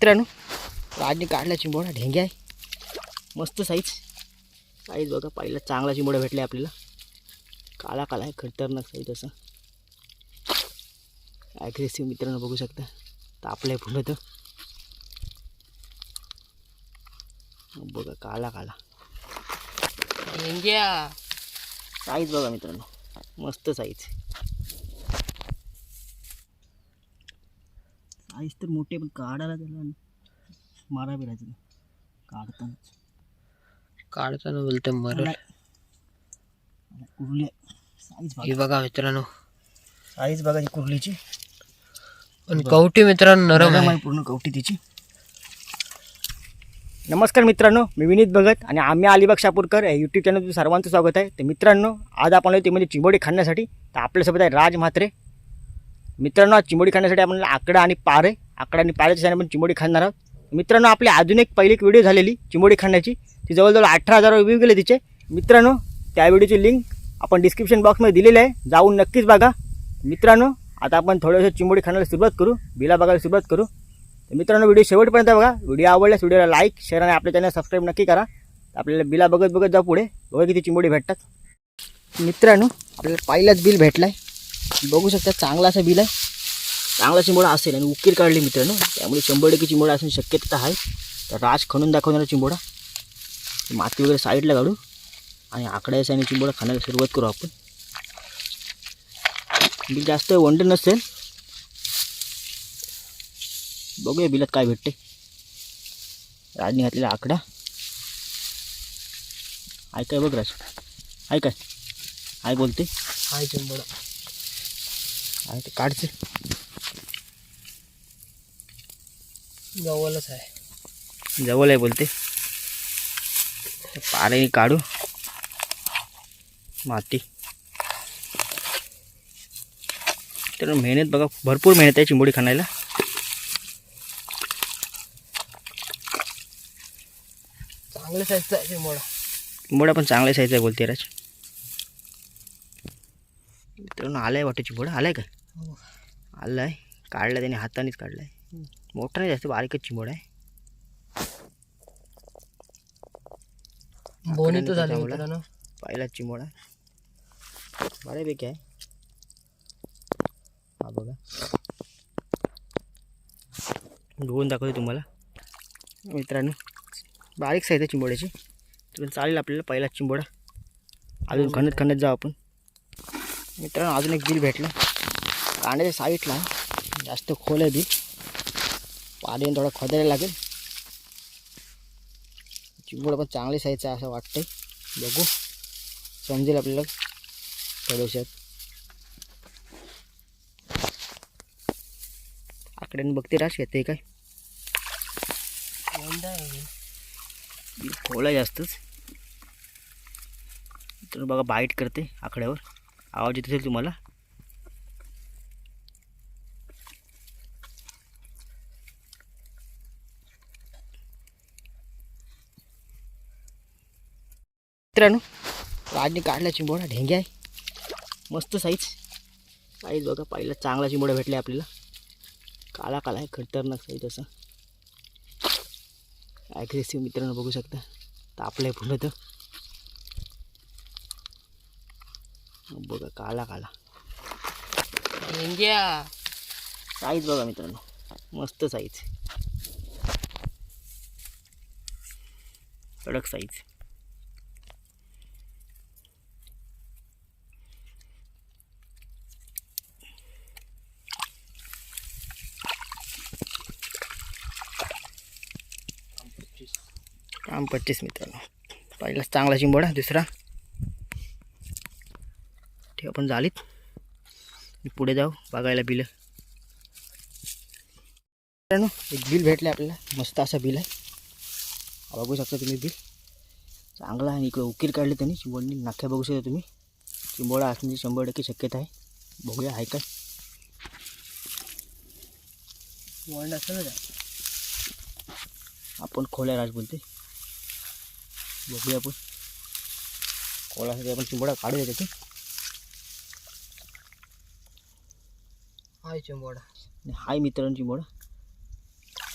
मित्रांनो राजने काढला चिंबोडा ढेंग्या आहे. मस्त साईज साईज बघा पहिला चांगला चिंबोडा भेटला आपल्याला. काळा काळा आहे खतरनाक साईज असं. ॲग्रेसिव्ह मित्रांनो बघू शकता. तापलं आहे फुलं तर. बघा काळा काळा. ढेंग्या. साईज बघा मित्रांनो. मस्त साईज साईज तर मोठे पण काढायला त्याला मारा बिरायचं. काढतानाच. काढताना बोलते मरल. कुर्ली साईज ही बघा मित्रांनो. साईज बघा ही कुर्लीची. पण कवटी मित्रांनो नरम आहे. पूर्ण कवटी तिची. नमस्कार मित्रांनो मी विनीत भगत आणि आम्ही अलिबाग शापूरकर या यूट्यूब चॅनल सर्वांचं स्वागत आहे. तर मित्रांनो आज आपण आलो ते म्हणजे चिंबोडी खाण्यासाठी. तर आपल्यासोबत आहे राज म्हात्रे. मित्रांनो चिमोडी चिंबोडी खाण्यासाठी आपण आकडा आणि पारे आकडा आणि पारेच्या साने आपण चिंबोडी खाणार आहोत. मित्रांनो आपली अजून एक पहिली एक व्हिडिओ झालेली चिमोडी खाण्याची. ती जवळजवळ अठरा हजार व्ह्यू गेले तिचे. मित्रांनो त्या व्हिडिओची लिंक आपण डिस्क्रिप्शन बॉक्समध्ये दिलेली आहे. जाऊन नक्कीच बघा. मित्रांनो आता आपण थोडंसं चिंबोडी खाण्याला सुरुवात करू. बिला बघायला सुरुवात करू. तर मित्रांनो व्हिडिओ शेवटपर्यंत बघा. व्हिडिओ आवडल्यास व्हिडिओला लाईक शेअर आणि आपल्या चॅनल सबस्क्राईब नक्की करा. आपल्याला बिला बघत बघत जाऊ पुढे. बघा किती चिमोडी भेटतात. मित्रांनो आपल्याला पहिलाच बिल भेटला आहे बघू शकता चांगला असा बिल आहे. चांगला चिंबोडा असेल आणि उकीर काढली मित्रांनो. त्यामुळे शंभर टक्के चिंबोडा असण्याची शक्यता आहे. तर राज खणून दाखवणारा चिंबोडा माती वगैरे साईडला काढू. आणि आकड्याच्या आणि चिंबोडा खाण्याला सुरुवात करू आपण. बिल जास्त वंड नसेल. बघूया बिलात काय भेटते. राजने घातलेला आकडा. ऐकाय बघ राज. ऐकाय काय. आहे बोलते. हाय चिंबोडा आहे ते काढचे जवळच आहे. जवळ आहे बोलते. पाण्याने काढू. माती. तर मेहनत बघा भरपूर मेहनत आहे चिंबोडी खाण्याला. चांगल्या साईजचा आहे चिंबोडा. चिंबोडा पण चांगल्या साईज आहे बोलते राज. मित्रांनो आलाय वाटतं चिंबोडा आलाय का? आलाय. आहे काढला त्याने हातानेच काढलाय. मोठा नाही जास्त बारीकच चिंबोडा आहे. बोनी तर झाली. मित्रांनो. पहिला बऱ्यापैकी आहे. हा बघा. धुवून दाखवते तुम्हाला. मित्रांनो बारीक साईज आहे चिंबोड्याची. पण चालेल आपल्याला पहिला चिंबोडा. अजून खणत खणत जाऊ आपण. मित्रांनो अजून एक बिल भेटलं. कांड्याच्या साईडला. जास्त खोल आहे बिल पाणी थोडं खोदायला लागेल. चिंबोडा पण चांगली साईज आहे असं वाटतंय. बघू. समजेल आपल्याला. थोड्याशात आकड्याने बघते राश येते काय? खोल आहे. जास्तच. तर बघा बाईट करते आकड्यावर. आवाज येत असेल तुम्हाला. मित्रांनो. राजने काढला चिंबोडा ढेंग्या आहे. मस्त साईज साईज बघा पहिला चांगला चिंबोडा भेटला आपल्याला. काला काला आहे खतरनाक साईज असा. ॲग्रेसिव्ह मित्रांनो बघू शकता. तापलं आहे फुलं तर. बघा काला काला. ढेंग्या. साईज बघा मित्रांनो. मस्त साईज कडक साईज काम पच्चीस मित्रांनो. पहिलाच चांगला चिंबोडा दुसरा. ठीक आपण झालीत पुढे जाऊ बघायला बिल. मित्रांनो एक बिल भेटले आपल्याला. मस्त असं बिल आहे. बघू शकता तुम्ही बिल. चांगला आहे इकडे उकीर काढले त्यांनी. चिंबोडनी नाख्या बघू शकता तुम्ही. चिंबोडा असण्याची शंभर टक्के शक्यता आहे. बघूया आहे काय? बोंड असं ना? आपण खोल्या राज बोलते बघूया आपण. खोलासाठी आपण चिंबोडा काढूया त्याची. हाय चिंबोडा हाय मित्रांनो चिंबोडा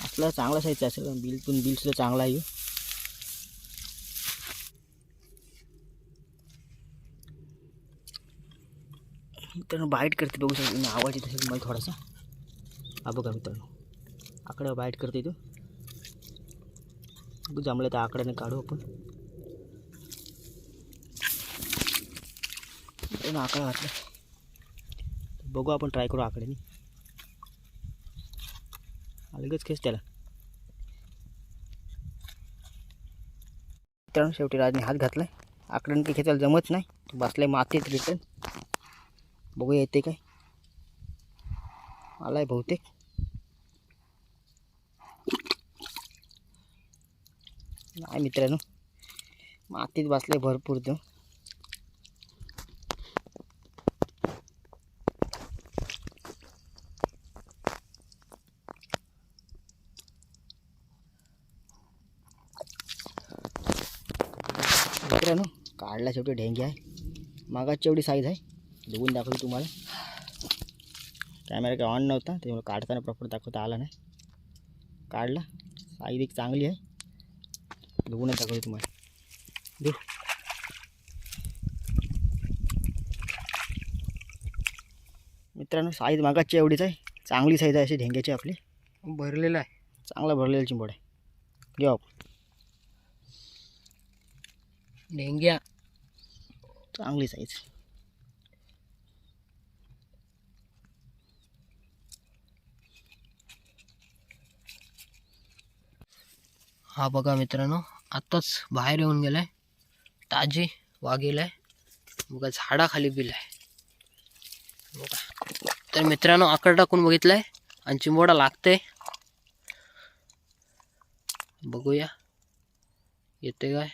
आपला चांगला साईजचा असेल बिल पण बिल सुद्धा चांगला आहे. मित्रांनो बाईट करते बघू शकतो. आवाज येत असेल मला थोडासा. हा बघा मित्रांनो. आकडा बाईट करते तो. बघू जमलं तर आकड्याने काढू आपण. मित्रांनो आकडा घातला बघू आपण ट्राय करू आकड्याने. अलगच खेच त्याला. मित्रांनो शेवटी राजने हात घातलाय. आकड्याने काही खेचायला जमत नाही. तो बसलाय मातीत रिटर्न बघू येते काय. आलाय बहुतेक. नाही मित्रांनो मातीत बसलाय भरपूर तो मित्रांनो काढला शेवटी ढेंगी आहे मागाची एवढी साईज आहे बघून दाखवतो तुम्हाला कॅमेरा काय ऑन नव्हता त्यामुळे काढताना प्रॉपर दाखवता आला नाही काढला साईज एक चांगली आहे बघूनच दाखवतो तुम्हाला देऊ मित्रांनो साईज मागाची एवढीच आहे चांगली साईज आहे अशी ढेंग्याची आपली। भरलेला आहे। चांगला भरलेला चिंबोड आहे। घेऊ आपण डेंग्या चांगली साईज हा बघा मित्रांनो आत्ताच बाहेर येऊन गेलाय. ताजी वाघेलाय बघा झाडाखाली बिल आहे बघा. तर मित्रांनो आकड टाकून बघितलंय आणि चिंबोडा लागतंय. बघूया. येते काय?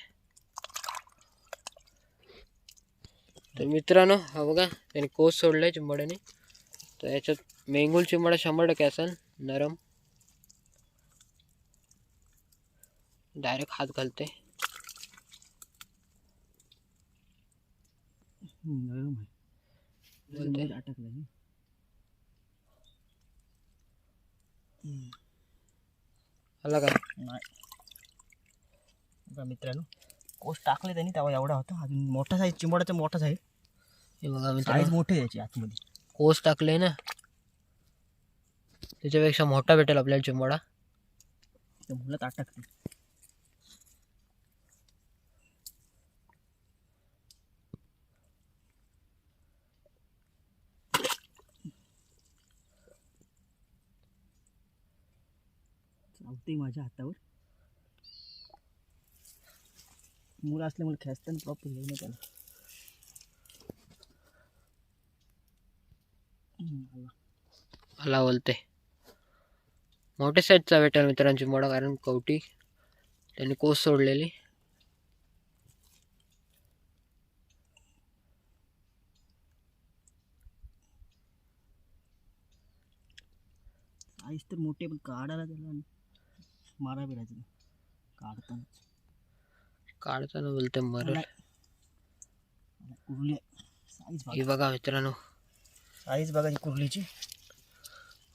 तर मित्रांनो हा बघा त्याने कोस सोडलाय चिंबोड्याने तर याच्यात मेंगुल चिंबोडा शंभर टक्के असेल नरम. डायरेक्ट हात घालते. नरम. आहे. अटकलं आला का? नाही. मित्रांनो कोस टाकले त्यांनी तेव्हा एवढा होता. अजून मोठा साईज चिंबोडाचा मोठाच आहे हे बघा साईज मोठी याची आतमध्ये. कोस टाकले ना. त्याच्यापेक्षा मोठा भेटेल आपल्याला चिंबोडा. मुलात अटकते माझ्या हातावर. मुलं असल्यामुळे खेचताना प्रॉपर येईल त्याला हम्म, आला. बोलते मोठ्या साईजचा भेटेल मित्रांनो चिंबोडा कारण कवटी त्यांनी कोस सोडलेली साईज तर मोठे पण काढायला त्याला मारा बिरायचं नाही. काढताना बोलते मरल. कुर्ली ही बघा मित्रांनो. साईज बघा ही कुर्लीची.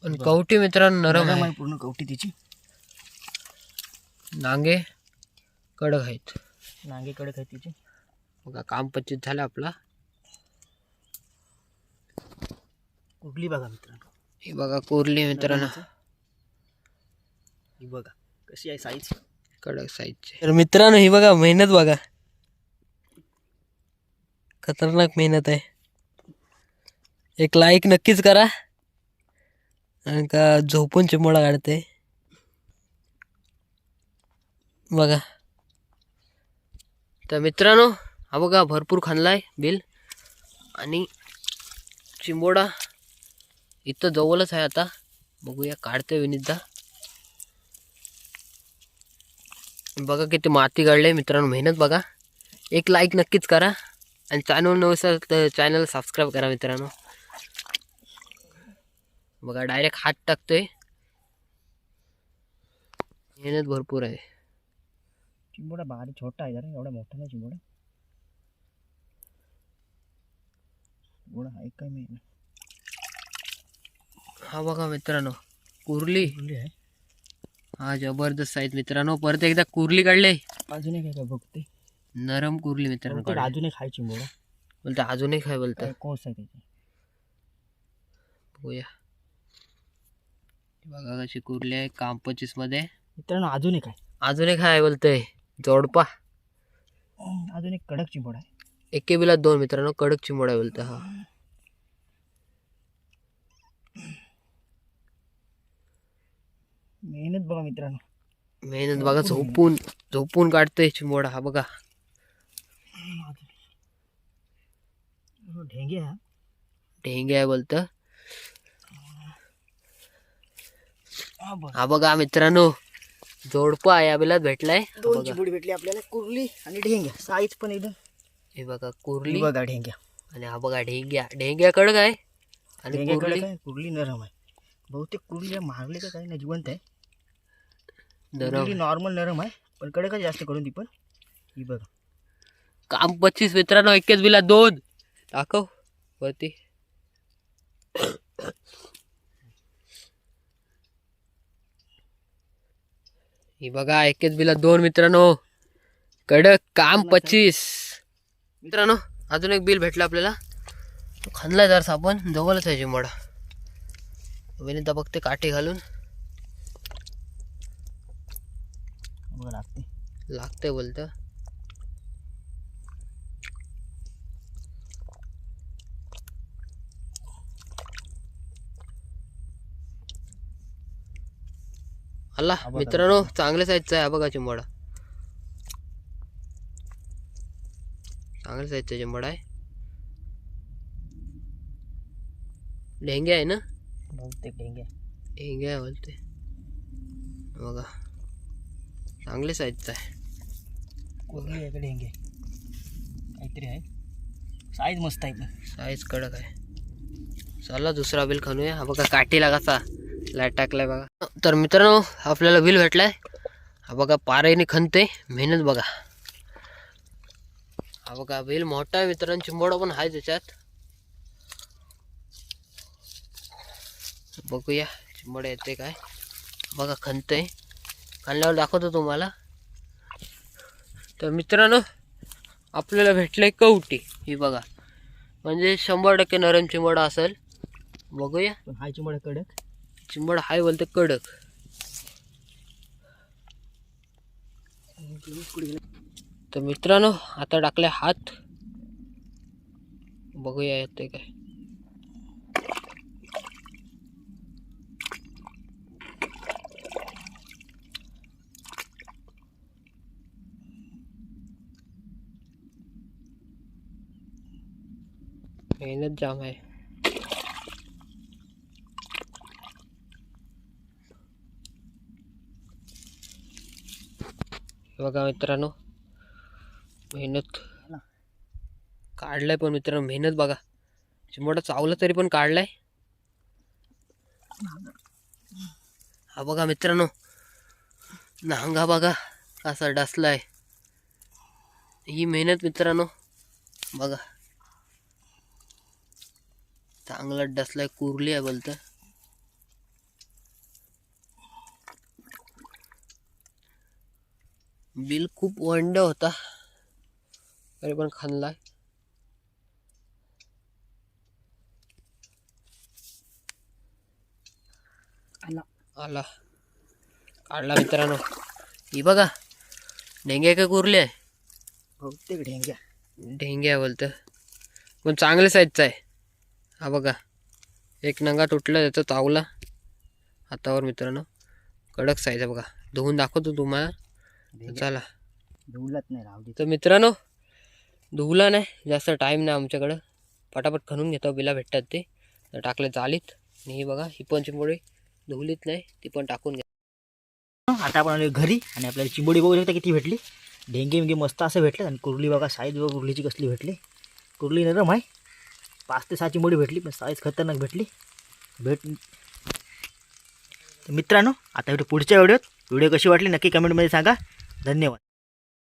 पण कवटी मित्रांनो नरम आहे. पूर्ण कवटी तिची. नांगे कडक आहेत. नांगे कडक आहे तिची. बघा काम पच्चीस झालं आपला. कुर्ली बघा मित्रांनो. ही बघा कोरली मित्रांनो. ही बघा कशी आहे साईज. कडक साईजचे तर मित्रांनो ही बघा मेहनत बघा. खतरनाक मेहनत आहे. एक लाईक नक्कीच करा. आणि का झोपून चिमोडा काढते. बघा. तर मित्रांनो हा बघा भरपूर खाणलाय बिल. आणि चिंबोडा इथं जवळच आहे आता. बघूया काढते विनितदा. बघा किती माती काढले मित्रांनो मेहनत बघा. एक लाईक नक्कीच करा आणि चॅनल नव्हतं तर चॅनल सबस्क्राईब करा मित्रांनो. बघा डायरेक्ट हात टाकतोय. मेहनत भरपूर आहे. चिंबोडा भारी छोटा आहे जरा एवढा मोठा नाही चिंबोडा. चिंबोडा आहे काय मी हा बघा मित्रांनो कुर्ली. कुर्ली आहे. हा जबरदस्त साईज मित्रांनो. परत एकदा कुर्ली काढले. अजून एक आहे बघते? नरम कुर्ली मित्रांनो बहुतेक काढले. अजून एक आहे चिंबोडा बोलतं अजूनही काय बोलतं. काय कोस आहे त्याची? बघूया. बघा कशी कुर्ली आहे काम पच्चीसमध्ये. मित्रांनो अजून एक आहे अजून एक काय बोलतंय जोडपा अजून एक कडक चिंबोडा आहे. एके बिलात दोन मित्रांनो कडक चिमोडा बोलतं हा. मेहनत बघा मित्रांनो. मेहनत बघा झोपून झोपून काढतोय चिमोडा हा बघा. ढेंगे हा. ढेंगे आहे बोलतं. हा बघ हा मित्रांनो जोडपा या बिलात भेटलाय. हा भेटली आपल्याला कुर्ली आणि ढेंग्या साईज पण एकदम. हे बघा ही कुर्ली बघा ढेंग्या. आणि हा बघा ढेंग्या. ढेंग्या कडक आहे आणि कुर्ली? आहे कुर्ली नरम आहे. बहुतेक कुर्ली मारली का काही नाही जिवंत आहे. नरम. नॉर्मल नरम आहे पण कडकच जास्त करून ती पण. ही बघा. काम पच्चीस मित्रांनो एकेच बिला दोन. दाखव वरती. ही बघा एकेच बिला दोन मित्रांनो. कडक काम पच्चीस. मित्रांनो अजून एक बिल भेटलं आपल्याला. खांदलाय जर आपण जवळच आहे जिमोडा विनिता बघते काठी घालून. बघा लागते. लागतंय बोलतं. बघा. मित्रांनो चांगल्या साईजचा आहे बघा चिंबडा. चांगल्या साईजचा चिंबडा आहे. लेंगे आहे ना? बहुतेक ढेंग्या लेंगे आहे बोलते बघा. चांगले साईजचा आहे. आहे का ढेंगे? काहीतरी आहे. साईज मस्त आहे पण. साईज कडक आहे. चला दुसरा बिल खणूया हा बघा काठीला कसा लाइट टाकलाय बघा. तर मित्रांनो आपल्याला बिल भेटलाय. हा बघा पारेने खणते मेहनत बघा. हा बघा बिल मोठा आहे मित्रांनो. चिंबोडा पण आहे त्याच्यात. बघूया चिंबोडा येते काय. बघा खणतंय खणल्यावर दाखवतो तुम्हाला. तर मित्रांनो आपल्याला भेटलंय कवटी ही बघा. म्हणजे शंभर टक्के नरम चिंबडा असेल. बघूया. हाय चिंबोडा कडक. चिंबड हाय बोलते कडक. तर मित्रांनो आता टाकले हात. बघूया येते काय. मेहनत जाम आहे हे बघा मित्रांनो मेहनत. काढलाय पण मित्रांनो मेहनत बघा. चिमोटा चावला तरी पण काढलाय. हा बघा मित्रांनो नांगा बघा कसा डसलाय. ही मेहनत मित्रांनो बघा. चांगला डसलाय कुरली आहे बोलतं. बिल खूप वंड होता. तरी पण खाल्लाय. आला. आला. काढला मित्रांनो. ही बघा डेंगे का कुरले आहे? बहुतेक ढेंग्या. ढेंगे आहे बोलतं. पण चांगल्या साईजचा आहे. हा बघा एक नंगा तुटला त्याचा चावला. हातावर मित्रांनो कडक साईज आहे बघा. धुवून दाखवतो तुम्हाला. चला. धुवलाच नाही राहू तर मित्रांनो धुवला नाही. जास्त टाईम नाही आमच्याकडं. पटापट खणून घेतो. बिला भेटतात ते. तर टाकले चालीत आणि ही बघा ही पण चिंबोडी धुवलीत नाही. ती पण टाकून घ्या. आता आपण आलो घरी आणि आपल्याला चिंबोडी बघू शकता किती भेटली. ढेंगे बिंगे मस्त असं भेटलं आणि कुर्ली बघा साईज बघा कुर्लीची कसली भेटली. कुर्ली नरम आहे. पाच ते सहाची मोडी भेटली पण साईज खतरनाक भेटली. भेट तर मित्रांनो आता पुढच्या व्हिडिओत. व्हिडिओ कशी वाटली नक्की कमेंटमध्ये सांगा. धन्यवाद.